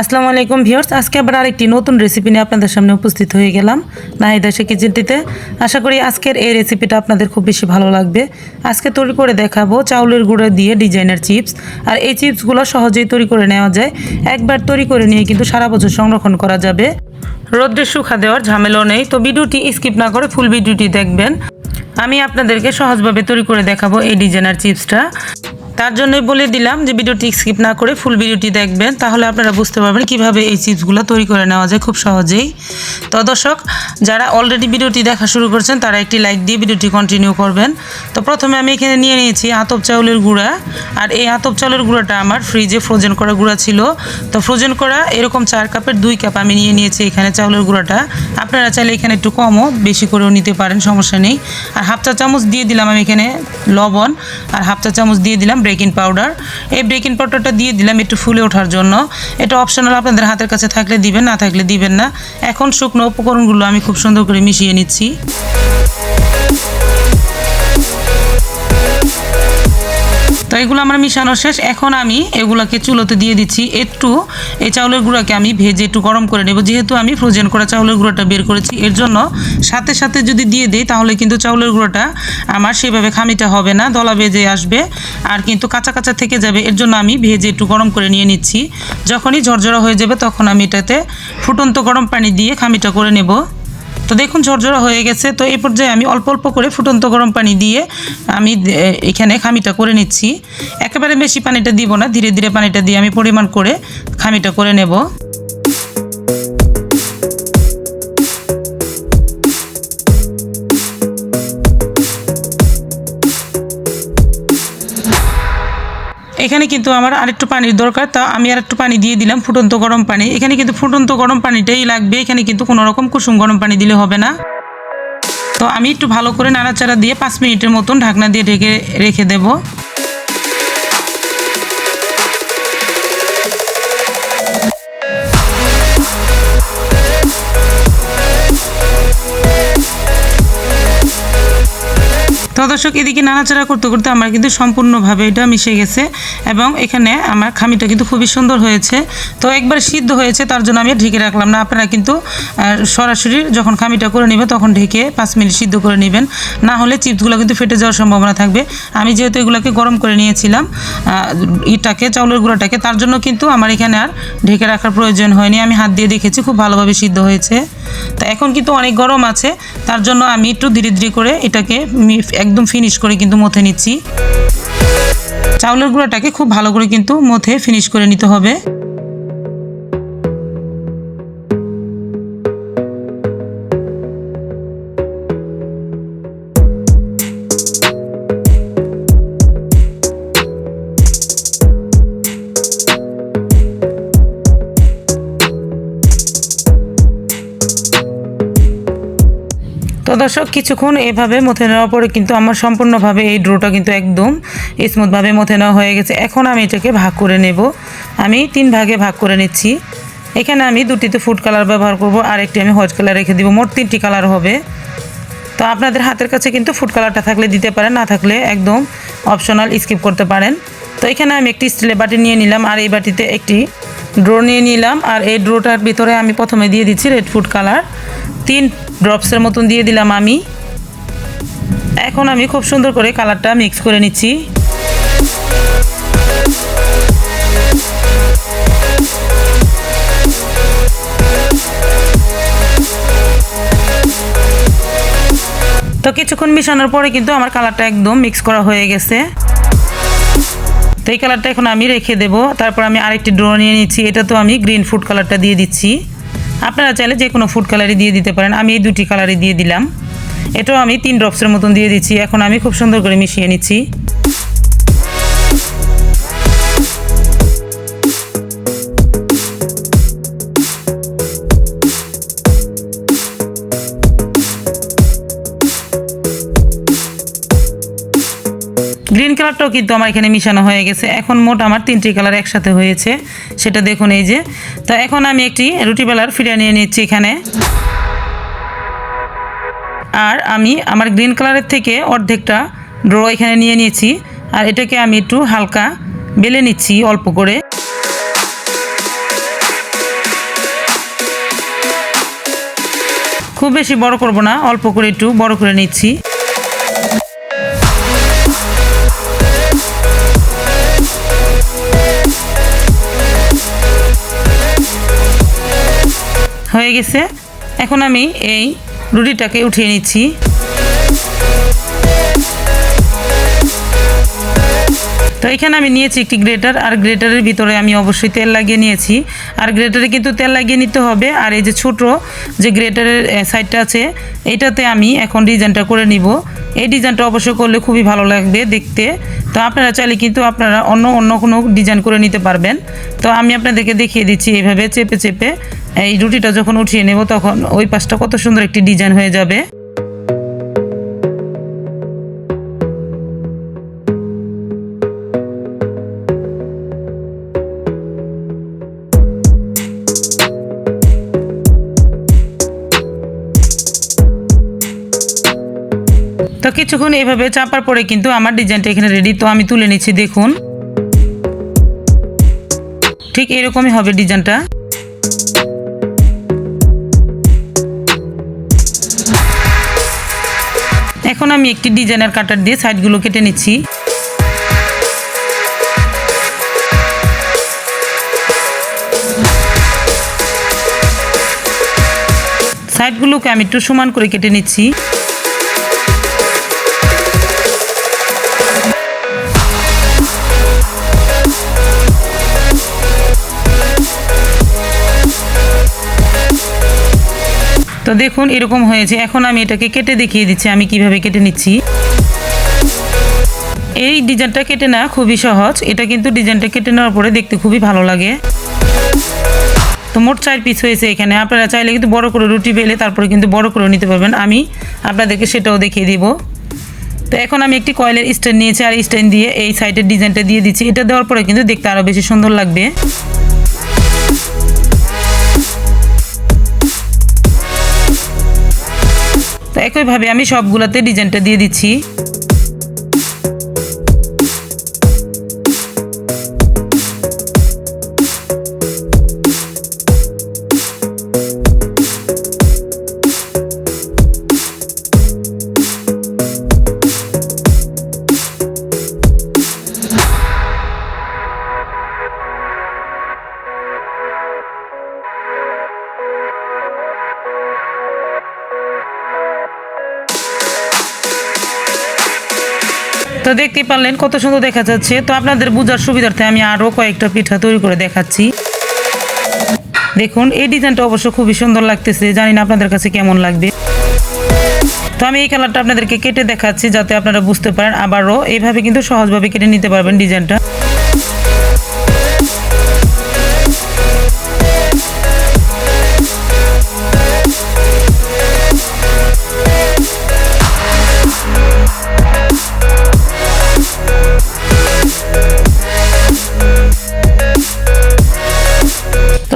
আসসালামু আলাইকুম ভিউয়ার্স, আজকে আবার আরেকটি নতুন রেসিপি নিয়ে আপনাদের সামনে উপস্থিত হয়ে গেলাম নাহিদা সে কিচেনটিতে আশা করি আজকের এই রেসিপিটা আপনাদের খুব বেশি ভালো লাগবে। আজকে তৈরি করে দেখাবো চাউলের গুঁড়ো দিয়ে ডিজাইনার চিপস আর এই চিপসগুলো সহজেই তৈরি করে নেওয়া যায়। একবার তৈরি করে নিয়ে কিন্তু সারা বছর সংরক্ষণ করা যাবে। রোদ্রে শুকা দেওয়ার ঝামেলাও নেই। তো ভিডিওটি স্কিপ না করে ফুল ভিডিওটি দেখবেন। আমি আপনাদেরকে সহজভাবে তৈরি করে দেখাবো এই ডিজাইনার চিপসটা তার জন্যই বলে দিলাম যে ভিডিওটি স্কিপ না করে ফুল ভিডিওটি দেখবেন। তাহলে আপনারা বুঝতে পারবেন কীভাবে এই চিপসগুলো তৈরি করে নেওয়া যায় খুব সহজেই। তো দর্শক, যারা অলরেডি ভিডিওটি দেখা শুরু করছেন, তারা একটি লাইক দিয়ে ভিডিওটি কন্টিনিউ করবেন। তো প্রথমে আমি এখানে নিয়ে নিয়েছি আতপ চাউলের গুঁড়া। আর এই আতপ চাউলের গুঁড়াটা আমার ফ্রিজে ফ্রোজেন করা গুঁড়া ছিল। তো ফ্রোজেন করা এরকম চার কাপের দুই কাপ আমি নিয়ে নিয়েছি এখানে চাউলের গুঁড়াটা। আপনারা চাইলে এখানে একটু কমও বেশি করেও নিতে পারেন, সমস্যা নেই। আর হাফ চা চামচ দিয়ে দিলাম আমি এখানে লবণ। আর হাফ চা চামচ দিয়ে দিলাম বেকিং পাউডার এই বেকিং পাউডারটা দিয়ে দিলাম একটু ফুলে ওঠার জন্য। এটা অপশনাল আপনাদের হাতের কাছে থাকলে দিবেন, না থাকলে দিবেন না। এখন শুকনো উপকরণগুলো আমি খুব সুন্দর করে মিশিয়ে নিচ্ছি। তো এগুলো আমার মিশানো শেষ। এখন আমি এগুলোকে চুলোতে দিয়ে দিচ্ছি একটু। এই চাউলের গুঁড়াকে আমি ভেজে একটু গরম করে নেব। যেহেতু আমি ফ্রোজেন করা চাউলের গুঁড়োটা বের করেছি, এর জন্য সাথে সাথে যদি দিয়ে দিই, তাহলে কিন্তু চাউলের গুঁড়োটা আমার সেভাবে খামিটা হবে না, দলা বেজে আসবে আর কিন্তু কাঁচা কাঁচা থেকে যাবে। এর জন্য আমি ভেজে একটু গরম করে নিয়ে নিচ্ছি। যখনই ঝরঝরা হয়ে যাবে, তখন আমি এটাতে ফুটন্ত গরম পানি দিয়ে খামিটা করে নেব। তো দেখুন, ঝরঝরা হয়ে গেছে। তো এই পর্যায়ে আমি অল্প অল্প করে ফুটন্ত গরম পানি দিয়ে আমি এখানে খামিটা করে নিচ্ছি। একেবারে বেশি পানিটা দিব না, ধীরে ধীরে পানিটা দিয়ে আমি পরিমাণ করে খামিটা করে নেব। এখানে কিন্তু আমার আরেকটু পানির দরকার, তা আমি আর একটু পানি দিয়ে দিলাম ফুটন্ত গরম পানি। এখানে কিন্তু ফুটন্ত গরম পানিটাই লাগবে, এখানে কিন্তু কোনো রকম কুসুম গরম পানি দিলে হবে না। তো আমি একটু ভালো করে নাড়াচাড়া দিয়ে পাঁচ মিনিটের মতন ঢাকনা দিয়ে ঢেকে রেখে দেব। দর্শক, এদিকে নাড়াচাড়া করতে করতে আমার কিন্তু সম্পূর্ণভাবে এটা মিশে গেছে এবং এখানে আমার খামিটা কিন্তু খুবই সুন্দর হয়েছে। তো একবার সিদ্ধ হয়েছে, তার জন্য আমি ঢেকে রাখলাম না। আপনারা কিন্তু সরাসরি যখন খামিটা করে নেবে, তখন ঢেকে পাঁচ মিনিট সিদ্ধ করে নেবেন। না হলে চিপসগুলো কিন্তু ফেটে যাওয়ার সম্ভাবনা থাকবে। আমি যেহেতু এগুলোকে গরম করে নিয়েছিলাম ইটাকে, চাউলের গুঁড়োটাকে, তার জন্য কিন্তু আমার এখানে আর ঢেকে রাখার প্রয়োজন হয়নি। আমি হাত দিয়ে দেখেছি, খুব ভালোভাবে সিদ্ধ হয়েছে। তো এখন কিন্তু অনেক গরম আছে, তার জন্য আমি একটু ধীরে ধীরে করে এটাকে মি- একদম ফিনিশ করে কিন্তু মথে নিচ্ছি। চাউলের গুঁড়াটাকে খুব ভালো করে কিন্তু মথে ফিনিশ করে নিতে হবে। তো দর্শক, কিছুক্ষণ এভাবে মথে নেওয়ার পরে কিন্তু আমার সম্পূর্ণভাবে এই ড্রোটা কিন্তু একদম স্মুথভাবে মথে নেওয়া হয়ে গেছে। এখন আমি এটাকে ভাগ করে নেব। আমি তিন ভাগে ভাগ করে নিচ্ছি। এখানে আমি দুটিতে ফুড কালার ব্যবহার করব আর একটি আমি হোয়াইট কালার রেখে দিব। মোট তিনটি কালার হবে। তো আপনাদের হাতের কাছে কিন্তু ফুড কালারটা থাকলে দিতে পারেন, না থাকলে একদম অপশনাল স্কিপ করতে পারেন। তো এখানে আমি একটি স্টিলের বাটি নিয়ে নিলাম আর এই বাটিতে একটি ড্রো নিয়ে নিলাম। আর এই ড্রোটার ভিতরে আমি প্রথমে দিয়ে দিচ্ছি রেড ফুড কালার। তিন ড্রপসের মতন দিয়ে দিলাম আমি। এখন আমি খুব সুন্দর করে কালারটা মিক্স করে নিচ্ছি। তো কিছুক্ষণ মিশানোর পরে কিন্তু আমার কালারটা একদম মিক্স করা হয়ে গেছে। তো এই কালারটা এখন আমি রেখে দেব। তারপর আমি আরেকটি ড্র নিয়ে নিচ্ছি। এটা তো আমি গ্রিন ফুড কালারটা দিয়ে দিচ্ছি। আপনারা চাইলে যে কোনো ফুড কালারই দিয়ে দিতে পারেন। আমি এই দুটি কালারই দিয়ে দিলাম। এটাও আমি তিন ড্রপসের মতন দিয়ে দিচ্ছি। এখন আমি খুব সুন্দর করে মিশিয়ে নিচ্ছি। কালারটাও কিন্তু আমার এখানে মিশানো হয়ে গেছে। এখন মোট আমার তিনটি কালার একসাথে হয়েছে। সেটা দেখুন এই যে। তো এখন আমি একটি রুটি বেলার ফিরিয়ে নিয়ে নিচ্ছি এখানে। আর আমি আমার গ্রিন কালারের থেকে অর্ধেকটা ড্র এখানে নিয়ে নিয়েছি। আর এটাকে আমি একটু হালকা বেলে নিচ্ছি অল্প করে। খুব বেশি বড় করব না, অল্প করে একটু বড় করে নিচ্ছি। হয়ে গেছে। এখন আমি এই রুটিটাকে উঠিয়ে নিচ্ছি। তো এখানে আমি নিয়েছি একটি গ্রেটার, আর গ্রেটারের ভিতরে আমি অবশ্যই তেল লাগিয়ে নিয়েছি। আর গ্রেটারে কিন্তু তেল লাগিয়ে নিতে হবে, আর এই যে ছোট যে গ্রেটারের সাইডটা আছে এইটাতে আমি এখন ডিজাইনটা করে নিব। এই ডিজাইনটা অবশ্যই করলে খুবই ভালো লাগবে দেখতে। তো আপনারা চাইলে কিন্তু আপনারা অন্য অন্য কোনো ডিজাইন করে নিতে পারবেন। তো আমি আপনাদেরকে দেখিয়ে দিচ্ছি এইভাবে চেপে চেপে। এই রুটিটা যখন উঠিয়ে নেব, তখন ওই পাশটা কত সুন্দর একটি ডিজাইন হয়ে যাবে। তো কিছুক্ষণ এভাবে চাপার পরে কিন্তু আমার ডিজাইনটা এখানে রেডি তো আমি তুলে নিচ্ছি, দেখুন। ঠিক এরকমই হবে ডিজাইনটা। এখন আমি একটি ডিজাইনার কাটার দিয়ে সাইডগুলো কেটে নিচ্ছি। সাইডগুলোকে আমি একটু সমান করে কেটে নিচ্ছি। তো দেখুন, এরকম হয়েছে। এখন আমি এটাকে কেটে দেখিয়ে দিচ্ছি, আমি কীভাবে কেটে নিচ্ছি। এই ডিজাইনটা কেটে না খুবই সহজ। এটা কিন্তু ডিজাইনটা কেটে নেওয়ার পরে দেখতে খুবই ভালো লাগে। তো মোট চার পিস হয়েছে এখানে। আপনারা চাইলে কিন্তু বড় করে রুটি বেলে তারপরে কিন্তু বড় করে নিতে পারবেন। আমি আপনাদেরকে সেটাও দেখিয়ে দিব। তো এখন আমি একটি কয়েলের স্ট্যান্ড নিয়েছি, আর স্ট্যান্ড দিয়ে এই সাইডের ডিজাইনটা দিয়ে দিচ্ছি। এটা দেওয়ার পরে কিন্তু দেখতে আরও বেশি সুন্দর লাগবে। একইভাবে আমি সবগুলোতে ডিজাইনটা দিয়ে দিচ্ছি। দেখতে পারলেন কত সুন্দর দেখা যাচ্ছে। তো আপনাদের বোঝার সুবিধার্থে আমি আরও কয়েকটা পিঠা তৈরি করে দেখাচ্ছি। দেখুন, এই ডিজাইনটা অবশ্য খুবই সুন্দর লাগতেছে। জানি না আপনাদের কাছে কেমন লাগবে। তো আমি এই কালারটা আপনাদেরকে কেটে দেখাচ্ছি যাতে আপনারা বুঝতে পারেন। আবারও এইভাবে কিন্তু সহজভাবে কেটে নিতে পারবেন ডিজাইনটা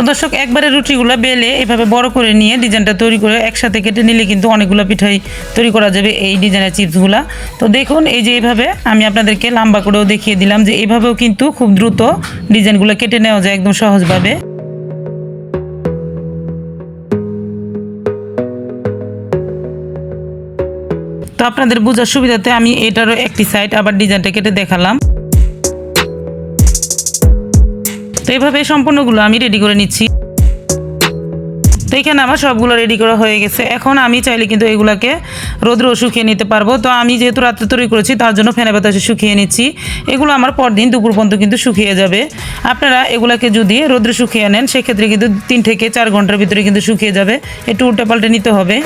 দর্শক, একবারে রুটিগুলো বেলে এভাবে বড় করে নিয়ে ডিজাইনটা তৈরি করে একসাথে কেটে নিলে কিন্তু অনেকগুলো পিঠাই তৈরি করা যাবে এই ডিজাইনের চিপসগুলা। তো দেখুন, এই যে এইভাবে আমি আপনাদেরকে লম্বা করেও দেখিয়ে দিলাম যে এভাবেও কিন্তু খুব দ্রুত ডিজাইনগুলো কেটে নেওয়া যায় একদম সহজভাবে। তো আপনাদের বোঝার সুবিধাতে আমি এটারও একটি সাইড আবার ডিজাইনটা কেটে দেখালাম। তো এইভাবে সম্পূর্ণগুলো আমি রেডি করে নিচ্ছি। তো এখানে আমার সবগুলো রেডি করা হয়ে গেছে। এখন আমি চাইলে কিন্তু এগুলাকে রোদ্র শুকিয়ে নিতে পারব। তো আমি যেহেতু রাত্রে তৈরি করেছি, তার জন্য ফেনে বাতাসে শুকিয়ে নিচ্ছি। এগুলো আমার পরদিন দুপুর পর্যন্ত কিন্তু শুকিয়ে যাবে। আপনারা এগুলাকে যদি রোদ্রে শুকিয়ে নেন, সেক্ষেত্রে কিন্তু তিন থেকে চার ঘণ্টার ভিতরে কিন্তু শুকিয়ে যাবে। একটু উল্টে পাল্টে নিতে হবে।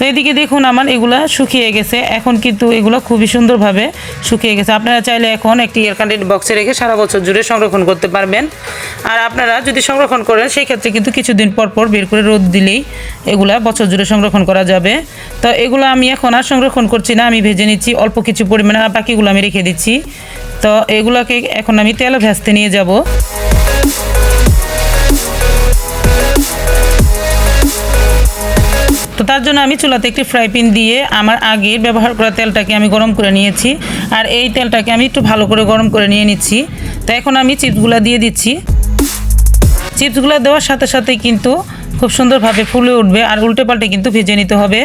তো এদিকে দেখুন আমার এগুলা শুকিয়ে গেছে। এখন কিন্তু এগুলো খুবই সুন্দরভাবে শুকিয়ে গেছে। আপনারা চাইলে এখন একটি এয়ার কান্টেন্ট বক্সে রেখে সারা বছর জুড়ে সংরক্ষণ করতে পারবেন। আর আপনারা যদি সংরক্ষণ করেন, সেই ক্ষেত্রে কিন্তু কিছুদিন পর পর বের করে রোদ দিলেই এগুলা বছর জুড়ে সংরক্ষণ করা যাবে। তো এগুলো আমি এখন আর সংরক্ষণ করছি না। আমি ভেজে নিচ্ছি, অল্প কিছু পরিমাণে আর বাকিগুলো আমি রেখে দিচ্ছি। তো এগুলোকে এখন আমি তেল ভেস্তে নিয়ে যাব। তো তার জন্য আমি চুলাতে একটি ফ্রাই প্যান দিয়ে আমার আগে ব্যবহার করা তেলটাকে আমি গরম করে নিয়েছি। আর এই তেলটাকে আমি একটু ভালো করে গরম করে নিয়ে নিচ্ছি। তো এখন আমি চিপসগুলো দিয়ে দিচ্ছি। চিপসগুলো দেওয়ার সাথে সাথে কিন্তু খুব সুন্দরভাবে ফুলে উঠবে আর উল্টে পাল্টে কিন্তু ভেজে নিতে হবে।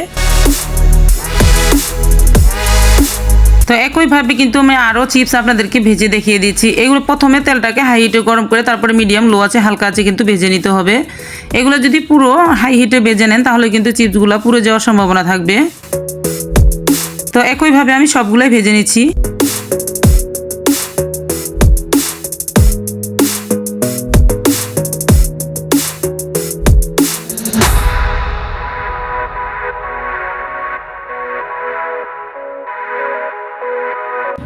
তো একইভাবে কিন্তু আমি আরও চিপস আপনাদেরকে ভেজে দেখিয়ে দিচ্ছি। এগুলো প্রথমে তেলটাকে হাই হিটে গরম করে তারপরে মিডিয়াম লো আছে, হালকা আছে কিন্তু ভেজে নিতে হবে। এগুলো যদি পুরো হাই হিটে ভেজে নেন, তাহলে কিন্তু চিপসগুলো পুরো যাওয়ার সম্ভাবনা থাকবে। তো একইভাবে আমি সবগুলোই ভেজে নিচ্ছি।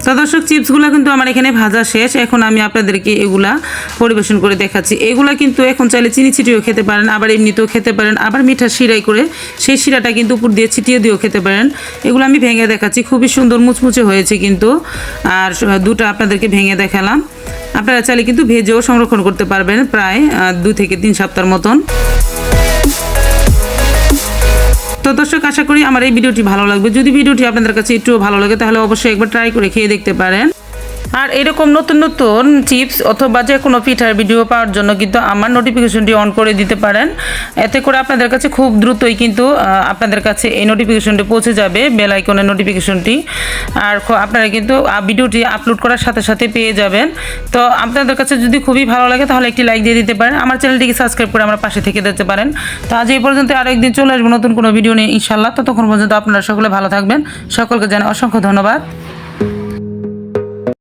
তো দর্শক, চিপসগুলো কিন্তু আমার এখানে ভাজা শেষ। এখন আমি আপনাদেরকে এগুলা পরিবেশন করে দেখাচ্ছি। এগুলা কিন্তু এখন চাইলে চিনি ছিটিয়েও খেতে পারেন, আবার এমনিতেও খেতে পারেন, আবার মিঠা শিরাই করে সেই শিরাটা কিন্তু উপর দিয়ে ছিটিয়ে দিয়েও খেতে পারেন। এগুলো আমি ভেঙে দেখাচ্ছি, খুবই সুন্দর মুচমুচে হয়েছে কিন্তু। আর দুটো আপনাদেরকে ভেঙে দেখালাম। আপনারা চাইলে কিন্তু ভেজেও সংরক্ষণ করতে পারবেন প্রায় দু থেকে তিন সপ্তাহের মতন। তো দর্শক, আশা করি আমার এই ভিডিওটি ভালো লাগবে। যদি ভিডিওটি আপনাদের কাছে একটু ভালো লাগে, তাহলে অবশ্যই একবার ট্রাই করে খেয়ে দেখতে পারেন। আর এরকম নতুন নতুন চিপস অথবা যে কোনো পিঠার ভিডিও পাওয়ার জন্য কিন্তু আমার নোটিফিকেশনটি অন করে দিতে পারেন। এতে করে আপনাদের কাছে খুব দ্রুতই কিন্তু আপনাদের কাছে এই নোটিফিকেশনটি পৌঁছে যাবে বেল আইকনের নোটিফিকেশনটি আর আপনারা কিন্তু ভিডিওটি আপলোড করার সাথে সাথে পেয়ে যাবেন। তো আপনাদের কাছে যদি খুবই ভালো লাগে, তাহলে একটি লাইক দিয়ে দিতে পারেন। আমার চ্যানেলটিকে সাবস্ক্রাইব করে আমার পাশে থেকে দিতে পারেন। তো আজ এই পর্যন্ত আরও একদিন চলে আসব নতুন কোনো ভিডিও নিয়ে ইনশাল্লাহ ততক্ষণ পর্যন্ত আপনারা সকলে ভালো থাকবেন। সকলকে জানাই অসংখ্য ধন্যবাদ।